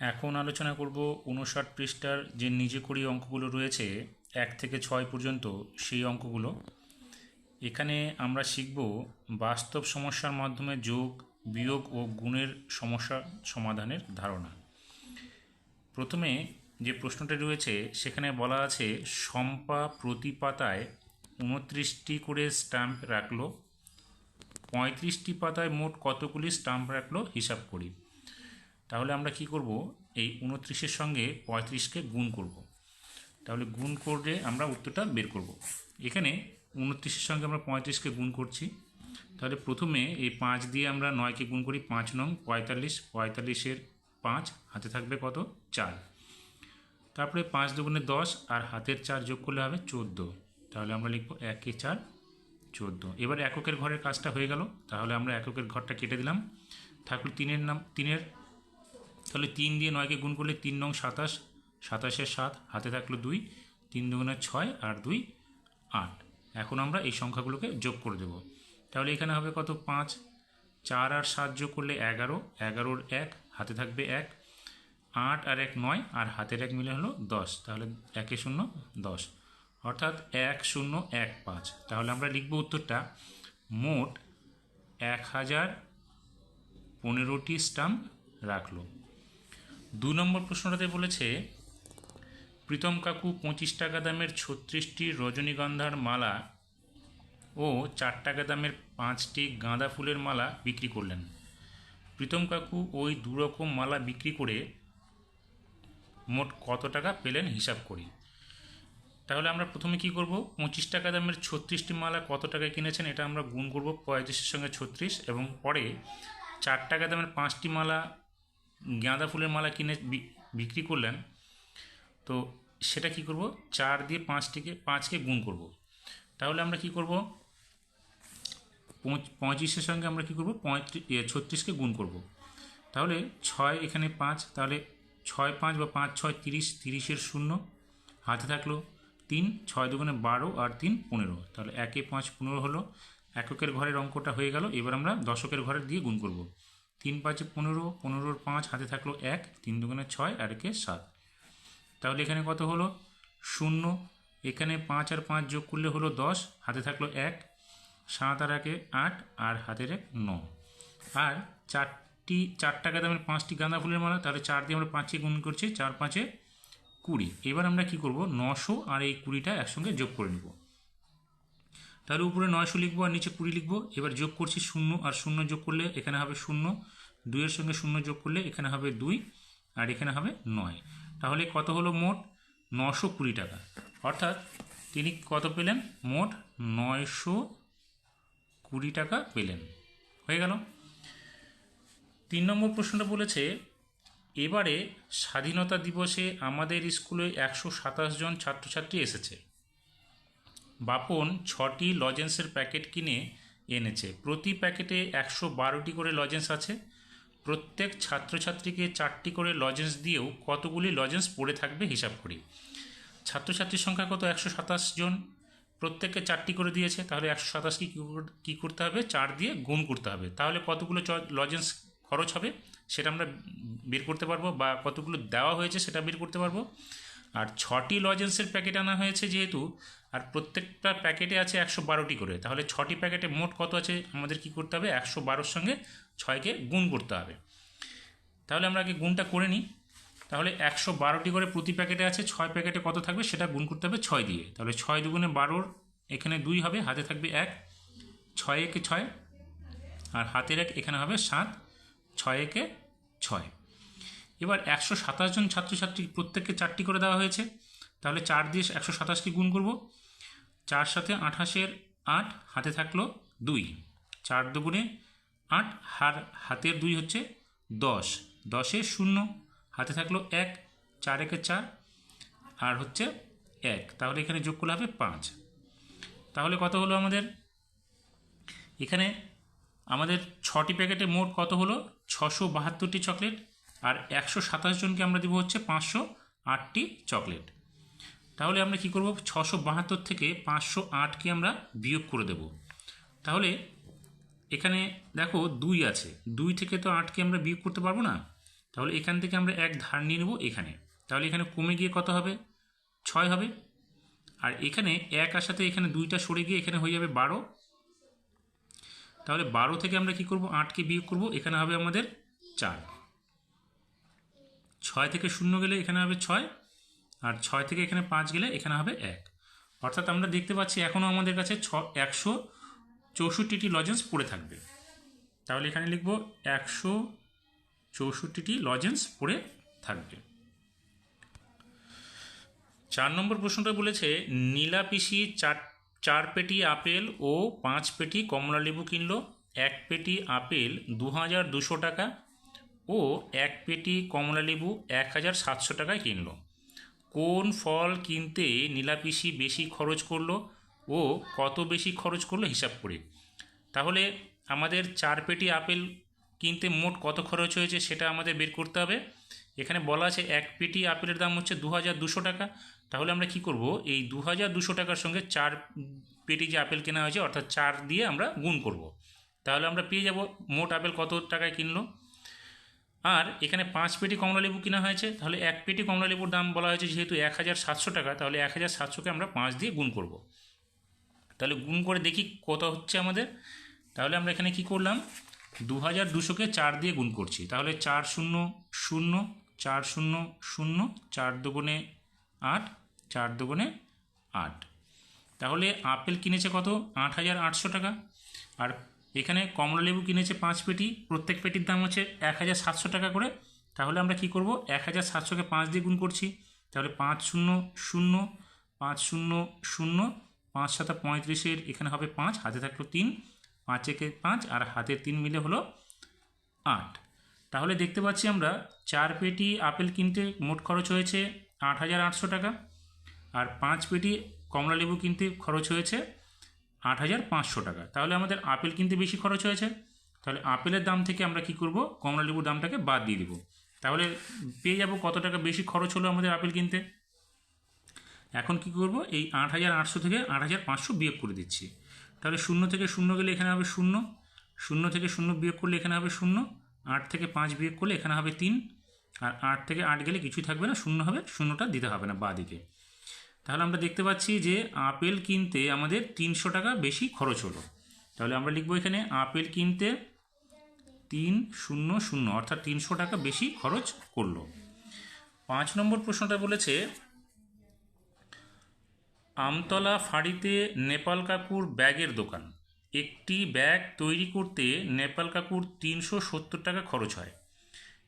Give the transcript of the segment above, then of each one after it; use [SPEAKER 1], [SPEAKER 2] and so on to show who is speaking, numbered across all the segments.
[SPEAKER 1] এখন আলোচনা করব উনষাট পৃষ্ঠার যে নিজে করি অঙ্কগুলো রয়েছে, এক থেকে ছয় পর্যন্ত সেই অঙ্কগুলো। এখানে আমরা শিখব বাস্তব সমস্যার মাধ্যমে যোগ, বিয়োগ ও গুণের সমস্যা সমাধানের ধারণা। প্রথমে যে প্রশ্নটি রয়েছে, সেখানে বলা আছে, শম্পা প্রতি পাতায় উনত্রিশটি করে স্ট্যাম্প রাখল, পঁয়ত্রিশটি পাতায় মোট কতগুলি স্ট্যাম্প রাখল হিসাব করি। তাহলে আমরা কি করব? এই উনত্রিশের সঙ্গে পঁয়ত্রিশকে গুণ করব। তাহলে গুণ করে আমরা উত্তরটা বের করব। এখানে উনত্রিশের সঙ্গে আমরা পঁয়ত্রিশকে গুণ করছি। তাহলে প্রথমে এই পাঁচ দিয়ে আমরা নয়কে গুণ করি, পাঁচ নং পঁয়তাল্লিশ, পঁয়তাল্লিশের পাঁচ, হাতে থাকবে কত? চার। তারপরে পাঁচ দুগুণে দশ আর হাতের চার যোগ করলে হবে চোদ্দ। তাহলে আমরা লিখব একে চার, চোদ্দ। এবার এককের ঘরের কাজটা হয়ে গেল। তাহলে আমরা এককের ঘরটা কেটে দিলাম। থাকল তিনের নাম, তিনের তাহলে তিন দিয়ে নয়কে গুণ করলে তিন নং সাতাশ, সাতাশের সাত, হাতে থাকল দুই, তিন দুগুণে ছয় আর দুই আট। এখন আমরা এই সংখ্যাগুলোকে যোগ করে দেব। তাহলে এখানে হবে কত? পাঁচ। চার আর সাত যোগ করলে এগারো, এগারোর এক, হাতে থাকবে এক, আট আর এক নয়, আর হাতের এক মিলে হলো দশ, তাহলে একে শূন্য, দশ। অর্থাৎ এক শূন্য, এক পাঁচ। তাহলে আমরা লিখব উত্তরটা, মোট এক হাজার পনেরোটি স্টাম্প রাখল। দু নম্বর প্রশ্নটাতে বলেছে, প্রীতম কাকু পঁচিশ টাকা দামের ছত্রিশটি রজনীগন্ধার মালা ও চার টাকা দামের পাঁচটি গাঁদা ফুলের মালা বিক্রি করলেন। প্রীতম কাকু ওই দুরকম মালা বিক্রি করে মোট কত টাকা পেলেন হিসাব করি। তাহলে আমরা প্রথমে কি করব? পঁচিশ টাকা দামের ছত্রিশটি মালা কত টাকায় কিনেছেন এটা আমরা গুণ করব পঁয়ত্রিশের সঙ্গে ছত্রিশ এবং পরে চার টাকা দামের পাঁচটি মালা গাঁদা ফুলের মালা কিনে বিক্রি করলেন, তো সেটা কি করব? চার দিয়ে পাঁচটিকে, পাঁচকে গুণ করব। তাহলে আমরা কি করব? পঁয়ত্রিশের সঙ্গে আমরা কি করব? পঁয়ত্রিশ ছত্রিশকে গুণ করব। তাহলে ছয় এখানে পাঁচ, তাহলে ছয় পাঁচ বা পাঁচ ছয় তিরিশ, তিরিশের শূন্য হাতে থাকল তিন, ছয় দুগুণে বারো আর তিন পনেরো। তাহলে একে পাঁচ পনেরো হলো। এককের ঘরের অঙ্কটা হয়ে গেল। এবার আমরা দশকের ঘরের দিয়ে গুণ করব। তিন পাঁচে পনেরো, পনেরোর পাঁচ, হাতে থাকল এক, তিন দুগুণে ছয়, আর একে সাত। তাহলে এখানে কত হলো? শূন্য। এখানে পাঁচ আর পাঁচ যোগ করলে হলো দশ, হাতে থাকল এক, সাত আর একে আট, আর হাতের এক ন। আর চারটি চার টাকা দামের পাঁচটি গাঁদা ফুলের মালা, তাহলে চার দিয়ে আমরা পাঁচকে গুণ করছি, চার পাঁচে কুড়ি। এবার আমরা কি করব? নশো আর এই কুড়িটা একসঙ্গে যোগ করে নেব। তাহলে উপরে নয়শো লিখব আর নিচে কুড়ি লিখব। এবার যোগ করছি শূন্য, আর শূন্য যোগ করলে এখানে হবে শূন্য। দুইয়ের সঙ্গে শূন্য যোগ করলে এখানে হবে দুই, আর এখানে হবে নয়। তাহলে কত হলো মোট? নশো কুড়ি টাকা। অর্থাৎ তিনি কত পেলেন? মোট নয়শো কুড়ি টাকা পেলেন। হয়ে গেল। তিন নম্বর প্রশ্নটা বলেছে, এবারে স্বাধীনতা দিবসে আমাদের স্কুলে একশো সাতাশ জন ছাত্রছাত্রী এসেছে। বাপন ছটি লজেন্সের প্যাকেট কিনে এনেছে। প্রতি প্যাকেটে একশো বারোটি করে লজেন্স আছে। প্রত্যেক ছাত্রছাত্রীকে চারটি করে লজেন্স দিয়েও কতগুলি লজেন্স পড়ে থাকবে হিসাব করি। ছাত্রছাত্রীর সংখ্যা কত? একশো সাতাশ জন। প্রত্যেককে চারটি করে দিয়েছে, তাহলে একশো সাতাশ সাতাশকে কী করতে হবে? চার দিয়ে গুণ করতে হবে। তাহলে কতগুলো লজেন্স খরচ হবে সেটা আমরা বের করতে পারব বা কতগুলো দেওয়া হয়েছে সেটা বের করতে পারব। আর ছটি লজেন্সের প্যাকেট আনা হয়েছে যেহেতু, আর প্রত্যেকটা প্যাকেটে আছে একশো বারোটি করে। তাহলে ছটি প্যাকেটে মোট কত আছে? আমাদের কি করতে হবে? একশো বারোর সঙ্গে ছয়কে গুণ করতে হবে। তাহলে আমরা আগে গুণটা করে নিই। তাহলে একশো বারোটি করে প্রতি প্যাকেটে আছে ছয় প্যাকেটে কত থাকবে? সেটা গুণ করতে হবে ছয় দিয়ে। তাহলে ছয় দুগুণে বারোর এখানে দুই হবে, হাতে থাকবে এক, ছয় একে ছয়, আর হাতের এক এখানে হবে সাত, ছয় একে ছয়। এবার একশো সাতাশ জন ছাত্রছাত্রী প্রত্যেককে চারটি করে দেওয়া হয়েছে। তাহলে চার দিয়ে একশো সাতাশকে গুণ করব। চার সাথে আঠাশের আট হাতে থাকল দুই। চার দুগুণে আট, হার হাতের দুই হচ্ছে দশ। দশে শূন্য, হাতে থাকল এক, চার একে চার, আর হচ্ছে এক। তাহলে এখানে যোগ করলে হবে পাঁচ। তাহলে কত হলো আমাদের? এখানে আমাদের ছটি প্যাকেটে মোট কত হলো? ছশো বাহাত্তরটি চকলেট। আর একশো সাতাশ জনকে আমরা দেবো হচ্ছে পাঁচশো আটটি চকলেট। তাহলে আমরা কি করব? ছশো বাহাত্তর থেকে পাঁচশো আটকে আমরা বিয়োগ করে দেব। তাহলে এখানে দেখো দুই আছে। দুই থেকে তো আটকে আমরা বিয়োগ করতে পারব না। তাহলে এখান থেকে আমরা এক ধার নিয়ে নেব এখানে। তাহলে এখানে কমে গিয়ে কত হবে? ছয় হবে। আর এখানে এক আসাতে এখানে দুইটা সরে গিয়ে এখানে হয়ে যাবে বারো। তাহলে বারো থেকে আমরা কি করব? আটকে বিয়োগ করব। এখানে হবে আমাদের চার। ছয় থেকে শূন্য গেলে এখানে হবে ছয়, আর ছয় থেকে এখানে পাঁচ গেলে এখানে হবে এক। অর্থাৎ আমরা দেখতে পাচ্ছি এখনও আমাদের কাছে ছ, একশো চৌষট্টিটি লজেন্স পড়ে থাকবে। তাহলে এখানে লিখব একশো চৌষট্টিটি লজেন্স পড়ে থাকবে। চার নম্বর প্রশ্নটা বলেছে নীলা পিসি চার চার পেটি আপেল ও পাঁচ পেটি কমলা লেবু কিনলো, এক পেটি আপেল দু হাজার দুশো টাকা ও এক পেটি কমলা লেবু এক হাজার সাতশো টাকায় কিনলো। কোন ফল কিনতে নীলা পিসি বেশি খরচ করল ও কত বেশি খরচ করল হিসাব করে। তাহলে আমাদের চার পেটি আপেল কিনতে মোট কত খরচ হয়েছে সেটা আমাদের বের করতে হবে। এখানে বলা আছে এক পেটি আপেলের দাম হচ্ছে দু হাজার দুশো টাকা। তাহলে আমরা কি করব? এই দু হাজার দুশো টাকার সঙ্গে চার পেটি যে আপেল কেনা হয়েছে, অর্থাৎ চার দিয়ে আমরা গুণ করব। তাহলে আমরা পেয়ে যাব, মোট আপেল কত টাকায় কিনলো? আর এখানে পাঁচ পেটি কমলা লেবু কেনা হয়েছে, তাহলে এক পেটি কমলা লেবুর দাম বলা হয়েছে যেহেতু এক হাজার সাতশো টাকা, তাহলে এক হাজার সাতশোকে আমরা পাঁচ দিয়ে গুণ করব। তাহলে গুণ করে দেখি কত হচ্ছে আমাদের। তাহলে আমরা এখানে কি করলাম দু হাজার দুশোকে চার দিয়ে গুণ করছি। তাহলে চার শূন্য শূন্য, চার শূন্য শূন্য, চার দুগুণে আট, চার দুগুণে আট। তাহলে আপেল কিনেছে কত, আট হাজার আটশো টাকা। আর এখানে কমলা লেবু কিনেছে পাঁচ পেটি, প্রত্যেক পেটির দাম হচ্ছে এক হাজার সাতশো টাকা করে। তাহলে আমরা কি করব? এক হাজার সাতশোকে পাঁচ দিয়ে গুণ করছি। তাহলে পাঁচ শূন্য শূন্য, পাঁচ শূন্য শূন্য, পাঁচ সাতা পঁয়ত্রিশের এখানে হবে পাঁচ, হাতে থাকল তিন, পাঁচ একে পাঁচ, আর হাতে তিন মিলে হলো আট। তাহলে দেখতে পাচ্ছি আমরা চার পেটি আপেল কিনতে মোট খরচ হয়েছে আট হাজার আটশো টাকা, আর পাঁচ পেটি কমলা লেবু কিনতে খরচ হয়েছে আট হাজার পাঁচশো টাকা। তাহলে আমাদের আপেল কিনতে বেশি খরচ হয়েছে। তাহলে আপেলের দাম থেকে আমরা কি করব? কমলা লেবুর দামটাকে বাদ দিয়ে দিব। তাহলে পেয়ে যাব কত টাকা বেশি খরচ হলো আমাদের আপেল কিনতে? এখন কি করব? এই আট হাজার আটশো থেকে আট হাজার পাঁচশো বিয়োগ করে দিচ্ছি। তাহলে শূন্য থেকে শূন্য গেলে এখানে হবে শূন্য। শূন্য থেকে শূন্য বিয়োগ করলে এখানে হবে শূন্য। আট থেকে পাঁচ বিয়োগ করলে এখানে হবে তিন। আর আট থেকে আট গেলে কিছুই থাকবে না। শূন্য হবে, শূন্যটা দিতে হবে না বাঁ দিকে। তাহলে আমরা দেখতে পাচ্ছি যে আপেল কিনতে আমাদের তিনশো টাকা বেশি খরচ হলো। তাহলে আমরা লিখব এখানে আপেল কিনতে তিন শূন্য শূন্য, অর্থাৎ তিনশো টাকা বেশি খরচ করল। পাঁচ নম্বর প্রশ্নটা বলেছে, আমতলা ফাঁড়িতে নেপাল কাকুর ব্যাগের দোকান। একটি ব্যাগ তৈরি করতে নেপাল কাকুর তিনশো সত্তর টাকা খরচ হয়।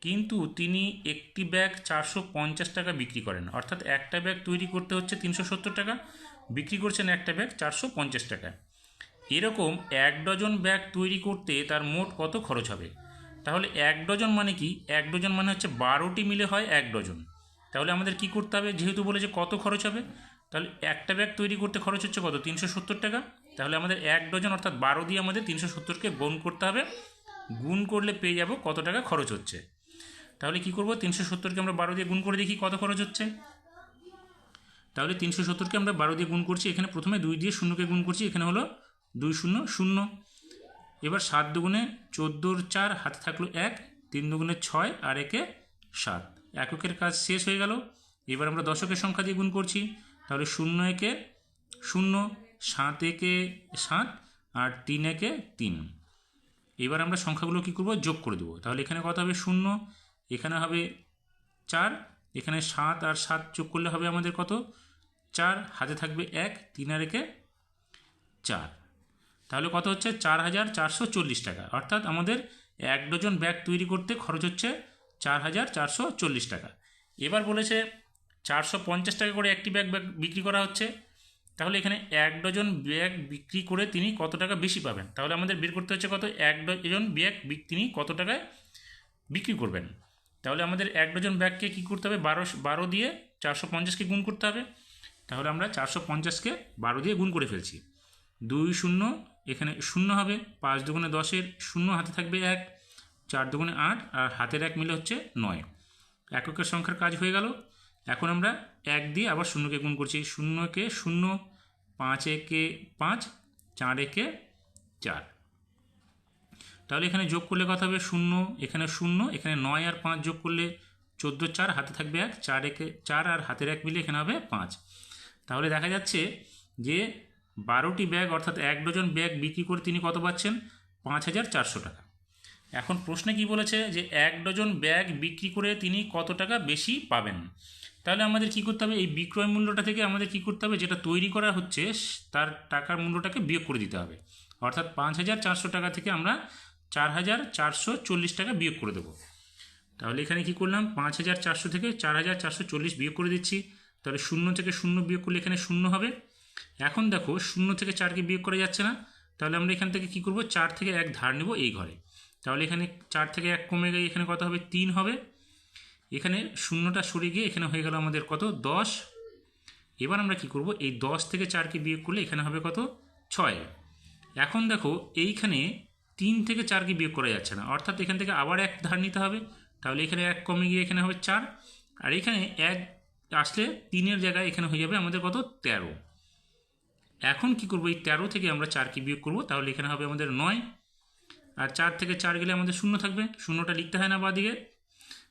[SPEAKER 1] কিন্তু তিনি একটি ব্যাগ চারশো পঞ্চাশ টাকা বিক্রি করেন। অর্থাৎ একটা ব্যাগ তৈরি করতে হচ্ছে তিনশো সত্তর টাকা, বিক্রি করছেন একটা ব্যাগ চারশো পঞ্চাশ টাকা। এরকম এক ডজন ব্যাগ তৈরি করতে তার মোট কত খরচ হবে? তাহলে এক ডজন মানে কি? এক ডজন মানে হচ্ছে বারোটি মিলে হয় এক ডজন। তাহলে আমাদের কি করতে হবে? যেহেতু বলেছে কত খরচ হবে, তাহলে একটা ব্যাগ তৈরি করতে খরচ হচ্ছে কত? তিনশো সত্তর টাকা। তাহলে আমাদের এক ডজন অর্থাৎ বারো দিয়ে আমাদের তিনশো সত্তরকে গুণ করতে হবে। গুণ করলে পেয়ে যাব কত টাকা খরচ হচ্ছে? তাহলে কি করব? তিনশো সত্তরকে আমরা বারো দিয়ে গুণ করে দেখি কত খরচ হচ্ছে। তাহলে তিনশো সত্তরকে আমরা বারো দিয়ে গুণ করছি, এখানে প্রথমে দুই দিয়ে শূন্যকে গুণ করছি, এখানে হলো দুই শূন্য শূন্য। এবার সাত দুগুণে চোদ্দোর চার, হাতে থাকল এক, তিন দুগুণে ছয় আর একে সাত। এককের কাজ শেষ হয়ে গেল। এবার আমরা দশকের সংখ্যা দিয়ে গুণ করছি। তাহলে শূন্য একে শূন্য, সাত একে সাত আর তিন একে তিন। এবার আমরা সংখ্যাগুলো কী করব? যোগ করে দেবো। তাহলে এখানে কত হবে? শূন্য। এখানে হবে চার, এখানে সাত আর সাত যোগ করলে হবে আমাদের কত? চার, হাতে থাকবে এক, তিন আর একে চার। তাহলে কত হচ্ছে? চার হাজার চারশো চল্লিশ টাকা। অর্থাৎ আমাদের এক ডজন ব্যাগ তৈরি করতে খরচ হচ্ছে চার হাজার চারশো চল্লিশ টাকা। এবার বলেছে চারশো পঞ্চাশ টাকা করে একটি ব্যাগ ব্যাগ বিক্রি করা হচ্ছে। তাহলে এখানে এক ডজন ব্যাগ বিক্রি করে তিনি কত টাকা বেশি পাবেন? তাহলে আমাদের বের করতে হচ্ছে কত? এক ডজন ব্যাগ তিনি কত টাকায় বিক্রি করবেন? তাহলে আমাদের এক ডজন ব্যাগকে কী করতে হবে? বারো বারো দিয়ে চারশো পঞ্চাশকে গুণ করতে হবে। তাহলে আমরা চারশো পঞ্চাশকে বারো দিয়ে গুণ করে ফেলছি। দুই শূন্য, এখানে শূন্য হবে। পাঁচ দুগুণে দশের শূন্য হাতে থাকবে এক, চার দুগুণে আট, আর হাতের এক মিলে হচ্ছে নয়। এককের সংখ্যার কাজ হয়ে গেল। এখন আমরা এক দিয়ে আবার শূন্যকে গুণ করছি। শূন্যকে শূন্য পাঁচ একে পাঁচ চার একে চার। তাহলে এখানে যোগ করলে কত হবে? শূন্য। এখানে শূন্য, এখানে নয় আর পাঁচ যোগ করলে চোদ্দ, চার, হাতে থাকবে এক, চার একে, চার আর হাতের এক মিলে এখানে হবে পাঁচ। তাহলে দেখা যাচ্ছে যে বারোটি ব্যাগ, অর্থাৎ এক ডজন ব্যাগ বিক্রি করে তিনি কত পাচ্ছেন? পাঁচ হাজার চারশো টাকা। এখন প্রশ্নে কি বলেছে যে এক ডজন ব্যাগ বিক্রি করে তিনি কত টাকা বেশি পাবেন? তাহলে আমাদের কি করতে হবে? এই বিক্রয় মূল্যটা থেকে আমাদের কি করতে হবে? যেটা তৈরি করা হচ্ছে, তার টাকার মূল্যটাকে বিয়োগ করে দিতে হবে। অর্থাৎ পাঁচ হাজার চারশো টাকা থেকে আমরা চার হাজার চারশো চল্লিশ টাকা বিয়োগ করে দেবো। তাহলে এখানে কি করলাম? পাঁচ হাজার চারশো থেকে চার হাজার চারশো চল্লিশ বিয়োগ করে দিচ্ছি। তাহলে শূন্য থেকে শূন্য বিয়োগ করলে এখানে শূন্য হবে। এখন দেখো, শূন্য থেকে চারকে বিয়োগ করা যাচ্ছে না। তাহলে আমরা এখান থেকে কি করব? চার থেকে এক ধার নেব এই ঘরে। তাহলে এখানে চার থেকে এক কমে গিয়ে এখানে কত হবে? তিন হবে। এখানে শূন্যটা সরে গিয়ে এখানে হয়ে গেল আমাদের কত? দশ। এবার আমরা কি করব? এই দশ থেকে চারকে বিয়োগ করলে এখানে হবে কত? ছয়। এখন দেখো, এইখানে তিন থেকে চারকে বিয়োগ করা যাচ্ছে না। অর্থাৎ এখান থেকে আবার এক ধার নিতে হবে, তাহলে এখানে এক কমে গিয়ে এখানে হবে চার। আর এখানে এক আসলে তিনের জায়গায় এখানে হয়ে যাবে আমাদের কত? তেরো। এখন কি করব? এই তেরো থেকে আমরা চারকে বিয়োগ করব? তাহলে এখানে হবে আমাদের নয়। আর চার থেকে চার গেলে আমাদের শূন্য থাকবে। শূন্যটা লিখতে হয় না বাদিকে।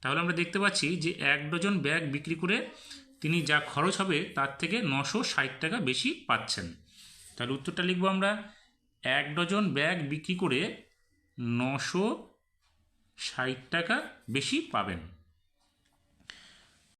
[SPEAKER 1] তাহলে আমরা দেখতে পাচ্ছি যে এক ডজন ব্যাগ বিক্রি করে তিনি যা খরচ হবে তার থেকে নশো ষাট টাকা বেশি পাচ্ছেন। তাহলে উত্তরটা লিখব আমরা। এক ডজন ব্যাগ বিক্রি করে নশো ষাট টাকা বেশি পাবেন।